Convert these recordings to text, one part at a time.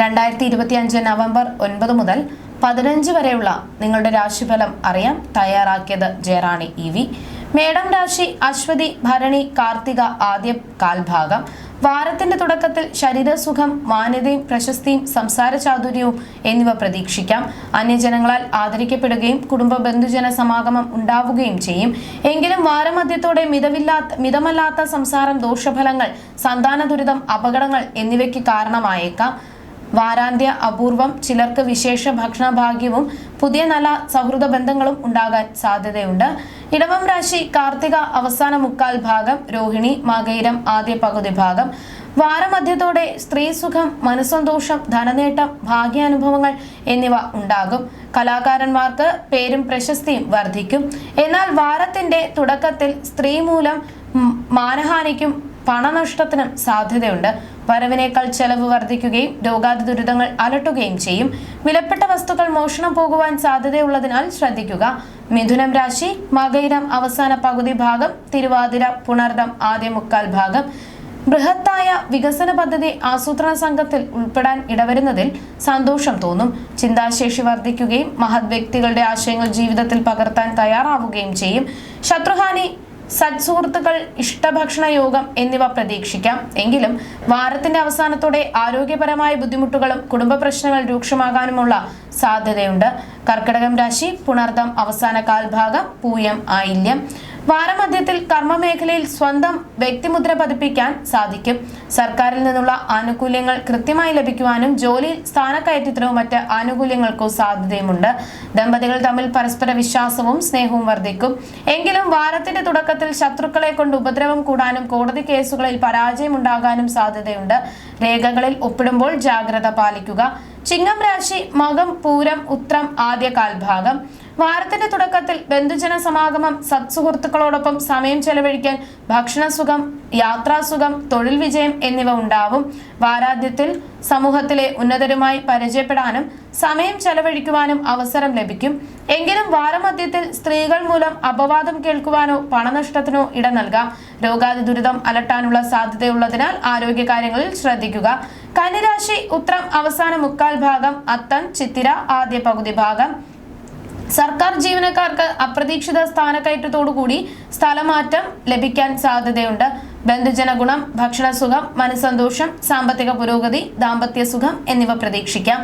രണ്ടായിരത്തി ഇരുപത്തി അഞ്ച് നവംബർ ഒൻപത് മുതൽ പതിനഞ്ച് വരെയുള്ള നിങ്ങളുടെ രാശിഫലം അറിയാൻ തയ്യാറാക്കിയത് ജയറാണി ഇ വി. മേടം രാശി അശ്വതി ഭരണി കാർത്തിക ആദ്യ കാൽഭാഗം. വാരത്തിന്റെ തുടക്കത്തിൽ ശരീരസുഖം മാന്യതയും പ്രശസ്തിയും സംസാര ചാതുര്യവും എന്നിവ പ്രതീക്ഷിക്കാം. അന്യജനങ്ങളാൽ ആദരിക്കപ്പെടുകയും കുടുംബ ബന്ധുജന സമാഗമം ഉണ്ടാവുകയും ചെയ്യും. എങ്കിലും വാരമധ്യത്തോടെ മിതവില്ലാത്ത മിതമല്ലാത്ത സംസാരം ദോഷഫലങ്ങൾ സന്താന ദുരിതം അപകടങ്ങൾ എന്നിവയ്ക്ക് കാരണമായേക്കാം. വാരാന്ത്യ അപൂർവം ചിലർക്ക് വിശേഷ ഭക്ഷണഭാഗ്യവും പുതിയ നല്ല സൗഹൃദ ബന്ധങ്ങളും ഉണ്ടാകാൻ സാധ്യതയുണ്ട്. ഇടവം രാശി കാർത്തിക അവസാന മുക്കാൽ ഭാഗം രോഹിണി മകയിരം ആദ്യ പകുതി ഭാഗം. വാരമധ്യത്തോടെ സ്ത്രീസുഖം മനസ്സന്തോഷം ധനനേട്ടം ഭാഗ്യാനുഭവങ്ങൾ എന്നിവ ഉണ്ടാകും. കലാകാരന്മാർക്ക് പേരും പ്രശസ്തിയും വർദ്ധിക്കും. എന്നാൽ വാരത്തിന്റെ തുടക്കത്തിൽ സ്ത്രീ മൂലം മാനഹാനിക്കും പണനഷ്ടത്തിനും സാധ്യതയുണ്ട്. വരവിനേക്കാൾ ചെലവ് വർദ്ധിക്കുകയും രോഗാതി ദുരിതങ്ങൾ അലട്ടുകയും ചെയ്യും. വിലപ്പെട്ട വസ്തുക്കൾ മോഷണം പോകുവാൻ സാധ്യതയുള്ളതിനാൽ ശ്രദ്ധിക്കുക. മിഥുനം രാശി മകയിരം അവസാന പകുതി ഭാഗം തിരുവാതിര പുണർദം ആദ്യ മുക്കാൽ ഭാഗം. ബൃഹത്തായ വികസന പദ്ധതി ആസൂത്രണ സംഘത്തിൽ ഉൾപ്പെടാൻ ഇടവരുന്നതിൽ സന്തോഷം തോന്നും. ചിന്താശേഷി വർദ്ധിക്കുകയും മഹത് വ്യക്തികളുടെ ആശയങ്ങൾ ജീവിതത്തിൽ പകർത്താൻ തയ്യാറാവുകയും ചെയ്യും. ശത്രുഹാനി സത്സുഹൃത്തുക്കൾ ഇഷ്ടഭക്ഷണ യോഗം എന്നിവ പ്രതീക്ഷിക്കാം. എങ്കിലും വാരത്തിന്റെ അവസാനത്തോടെ ആരോഗ്യപരമായ ബുദ്ധിമുട്ടുകളും കുടുംബ പ്രശ്നങ്ങൾ രൂക്ഷമാകാനുമുള്ള സാധ്യതയുണ്ട്. കർക്കിടകം രാശി പുണർദം അവസാന കാൽഭാഗം പൂയം ആയില്യം. വാരമധ്യത്തിൽ കർമ്മമേഖലയിൽ സ്വന്തം വ്യക്തിമുദ്ര പതിപ്പിക്കാൻ സാധിക്കും. സർക്കാരിൽ നിന്നുള്ള ആനുകൂല്യങ്ങൾ കൃത്യമായി ലഭിക്കുവാനും ജോലിയിൽ സ്ഥാനക്കയറ്റത്തിനോ മറ്റ് ആനുകൂല്യങ്ങൾക്കോ സാധ്യതയുമുണ്ട്. ദമ്പതികൾ തമ്മിൽ പരസ്പര വിശ്വാസവും സ്നേഹവും വർദ്ധിക്കും. എങ്കിലും വാരത്തിന്റെ തുടക്കത്തിൽ ശത്രുക്കളെ കൊണ്ട് ഉപദ്രവം കൂടാനും കോടതി കേസുകളിൽ പരാജയമുണ്ടാകാനും സാധ്യതയുണ്ട്. രേഖകളിൽ ഒപ്പിടുമ്പോൾ ജാഗ്രത പാലിക്കുക. ചിങ്ങം രാശി മകം പൂരം ഉത്രം ആദ്യ കാൽഭാഗം വാരത്തിന്റെ തുടക്കത്തിൽ ബന്ധുജന സമാഗമം സത്സുഹൃത്തുക്കളോടൊപ്പം സമയം ചെലവഴിക്കാൻ ഭക്ഷണസുഖം യാത്രാസുഖം തൊഴിൽ വിജയം എന്നിവ ഉണ്ടാവും. വാരാദ്യത്തിൽ സമൂഹത്തിലെ ഉന്നതരുമായി പരിചയപ്പെടാനും സമയം ചെലവഴിക്കുവാനും അവസരം ലഭിക്കും. എങ്കിലും വാരമധ്യത്തിൽ സ്ത്രീകൾ മൂലം അപവാദം കേൾക്കുവാനോ പണനഷ്ടത്തിനോ ഇട നൽകാം. രോഗാതി ദുരിതം അലട്ടാനുള്ള സാധ്യതയുള്ളതിനാൽ ആരോഗ്യകാര്യങ്ങളിൽ ശ്രദ്ധിക്കുക. കന്നിരാശി ഉത്രം അവസാന മുക്കാൽ ഭാഗം അത്തം ചിത്തിര ആദ്യ പകുതി ഭാഗം. സർക്കാർ ജീവനക്കാർക്ക് അപ്രതീക്ഷിത സ്ഥാനക്കയറ്റത്തോടുകൂടി സ്ഥലമാറ്റം ലഭിക്കാൻ സാധ്യതയുണ്ട്. ബന്ധുജന ഗുണം ഭക്ഷണസുഖം മനസ്സന്തോഷം സാമ്പത്തിക പുരോഗതി ദാമ്പത്യ സുഖം എന്നിവ പ്രതീക്ഷിക്കാം.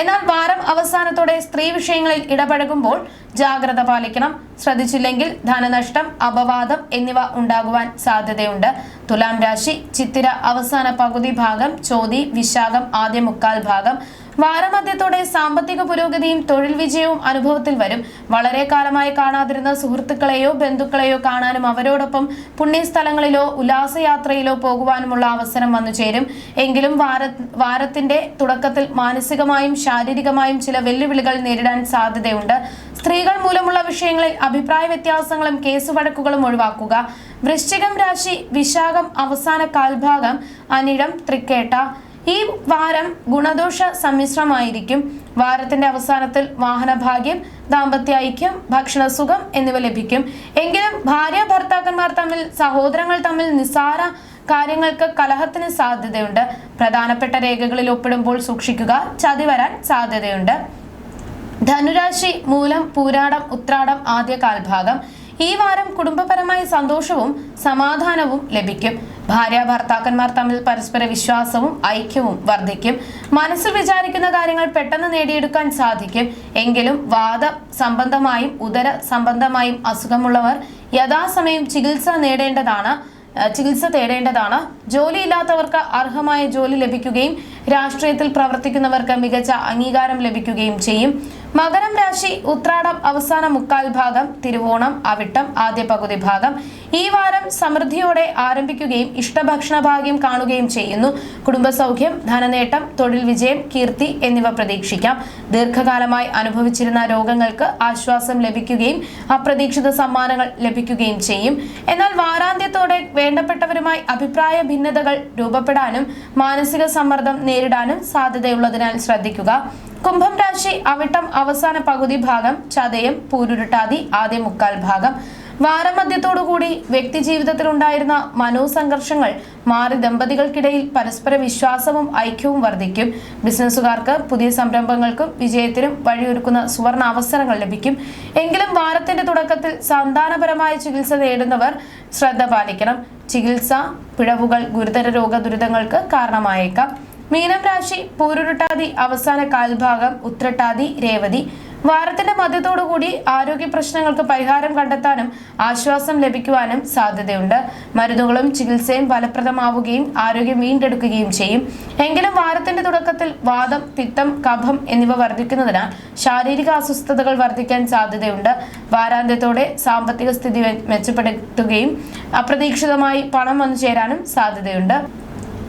എന്നാൽ വാരം അവസാനത്തോടെ സ്ത്രീ വിഷയങ്ങളിൽ ഇടപഴകുമ്പോൾ ജാഗ്രത പാലിക്കണം. ശ്രദ്ധിച്ചില്ലെങ്കിൽ ധനനഷ്ടം അപവാദം എന്നിവ ഉണ്ടാകുവാൻ സാധ്യതയുണ്ട്. തുലാം രാശി ചിത്തിര അവസാന പകുതി ഭാഗം ചോതി വിശാഖം ആദ്യ മുക്കാൽ ഭാഗം വാരമധ്യത്തോടെ സാമ്പത്തിക പുരോഗതിയും തൊഴിൽ വിജയവും അനുഭവത്തിൽ വരും. വളരെ കാലമായി കാണാതിരുന്ന സുഹൃത്തുക്കളെയോ ബന്ധുക്കളെയോ കാണാനും അവരോടൊപ്പം പുണ്യസ്ഥലങ്ങളിലോ ഉല്ലാസയാത്രയിലോ പോകുവാനുമുള്ള അവസരം വന്നു ചേരും. എങ്കിലും വാര വാരത്തിന്റെ തുടക്കത്തിൽ മാനസികമായും ശാരീരികമായും ചില വെല്ലുവിളികൾ നേരിടാൻ സാധ്യതയുണ്ട്. സ്ത്രീകൾ മൂലമുള്ള വിഷയങ്ങളിൽ അഭിപ്രായ വ്യത്യാസങ്ങളും കേസ് വഴക്കുകളും ഒഴിവാക്കുക. വൃശ്ചികം രാശി വിശാഖം അവസാന കാൽഭാഗം അനിഴം തൃക്കേട്ട ഈ വാരം ഗുണദോഷ സമ്മിശ്രമായിരിക്കും. വാരത്തിന്റെ അവസാനത്തിൽ വാഹനഭാഗ്യം ദാമ്പത്യ ഐക്യം ഭക്ഷണസുഖം എന്നിവ ലഭിക്കും. എങ്കിലും ഭാര്യ ഭർത്താക്കന്മാർ തമ്മിൽ സഹോദരങ്ങൾ തമ്മിൽ നിസ്സാര കാര്യങ്ങൾക്ക് കലഹത്തിന് സാധ്യതയുണ്ട്. പ്രധാനപ്പെട്ട രേഖകളിൽ ഒപ്പിടുമ്പോൾ സൂക്ഷിക്കുക ചതി വരാൻ സാധ്യതയുണ്ട്. ധനുരാശി മൂലം പൂരാടം ഉത്രാടം ആദ്യ കാൽഭാഗം ഈ വാരം കുടുംബപരമായ സന്തോഷവും സമാധാനവും ലഭിക്കും. ഭാര്യ ഭർത്താക്കന്മാർ തമ്മിൽ പരസ്പര വിശ്വാസവും ഐക്യവും വർദ്ധിക്കും. മനസ്സിൽ വിചാരിക്കുന്ന കാര്യങ്ങൾ പെട്ടെന്ന് നേടിയെടുക്കാൻ സാധിക്കും. എങ്കിലും വാദ സംബന്ധമായും ഉദര സംബന്ധമായും അസുഖമുള്ളവർ യഥാസമയം ചികിത്സ നേടേണ്ടതാണ് ചികിത്സ തേടേണ്ടതാണ്. ജോലിയില്ലാത്തവർക്ക് അർഹമായ ജോലി ലഭിക്കുകയും രാഷ്ട്രീയത്തിൽ പ്രവർത്തിക്കുന്നവർക്ക് മികച്ച അംഗീകാരം ലഭിക്കുകയും ചെയ്യും. മകരം രാശി ഉത്രാടം അവസാന മുക്കാൽ ഭാഗം തിരുവോണം അവിട്ടം ആദ്യ പകുതി ഭാഗം. ഈ വാരം സമൃദ്ധിയോടെ ആരംഭിക്കുകയും ഇഷ്ടഭക്ഷണ ഭാഗ്യം കാണുകയും ചെയ്യുന്നു. കുടുംബസൗഖ്യം ധനനേട്ടം തൊഴിൽ വിജയം കീർത്തി എന്നിവ പ്രതീക്ഷിക്കാം. ദീർഘകാലമായി അനുഭവിച്ചിരുന്ന രോഗങ്ങൾക്ക് ആശ്വാസം ലഭിക്കുകയും അപ്രതീക്ഷിത സമ്മാനങ്ങൾ ലഭിക്കുകയും ചെയ്യും. എന്നാൽ വാരാന്ത്യത്തോടെ വേണ്ടപ്പെട്ടവരുമായി അഭിപ്രായ ഭിന്നതകൾ രൂപപ്പെടാനും മാനസിക സമ്മർദ്ദം നേരിടാനും സാധ്യതയുള്ളതിനാൽ ശ്രദ്ധിക്കുക. കുംഭം രാശി അവിട്ടം അവസാന പകുതി ഭാഗം ചതയം പൂരുരുട്ടാതി ആദ്യ മുക്കാൽ ഭാഗം. വാരമധ്യത്തോടുകൂടി വ്യക്തി ജീവിതത്തിൽ ഉണ്ടായിരുന്ന മനോസംഘർഷങ്ങൾ മാറി ദമ്പതികൾക്കിടയിൽ പരസ്പര വിശ്വാസവും ഐക്യവും വർദ്ധിക്കും. ബിസിനസ്സുകാർക്ക് പുതിയ സംരംഭങ്ങൾക്കും വിജയത്തിനും വഴിയൊരുക്കുന്ന സുവർണ അവസരങ്ങൾ ലഭിക്കും. എങ്കിലും വാരത്തിന്റെ തുടക്കത്തിൽ സന്താനപരമായ ചികിത്സ നേടുന്നവർ ശ്രദ്ധ പാലിക്കണം. ചികിത്സ പിഴവുകൾ ഗുരുതര രോഗ ദുരിതങ്ങൾക്ക് കാരണമായേക്കാം. മീനം രാശി പൂരുരുട്ടാതി അവസാന കാൽഭാഗം ഉത്രട്ടാതി രേവതി. വാരത്തിന്റെ മധ്യത്തോടുകൂടി ആരോഗ്യ പ്രശ്നങ്ങൾക്ക് പരിഹാരം കണ്ടെത്താനും ആശ്വാസം ലഭിക്കുവാനും സാധ്യതയുണ്ട്. മരുന്നുകളും ചികിത്സയും ഫലപ്രദമാവുകയും ആരോഗ്യം വീണ്ടെടുക്കുകയും ചെയ്യും. എങ്കിലും വാരത്തിന്റെ തുടക്കത്തിൽ വാദം പിത്തം കഫം എന്നിവ വർദ്ധിക്കുന്നതിനാൽ ശാരീരിക അസ്വസ്ഥതകൾ വർദ്ധിക്കാൻ സാധ്യതയുണ്ട്. വാരാന്ത്യത്തോടെ സാമ്പത്തിക സ്ഥിതി മെച്ചപ്പെടുത്തുകയും അപ്രതീക്ഷിതമായി പണം വന്നു ചേരാനും സാധ്യതയുണ്ട്.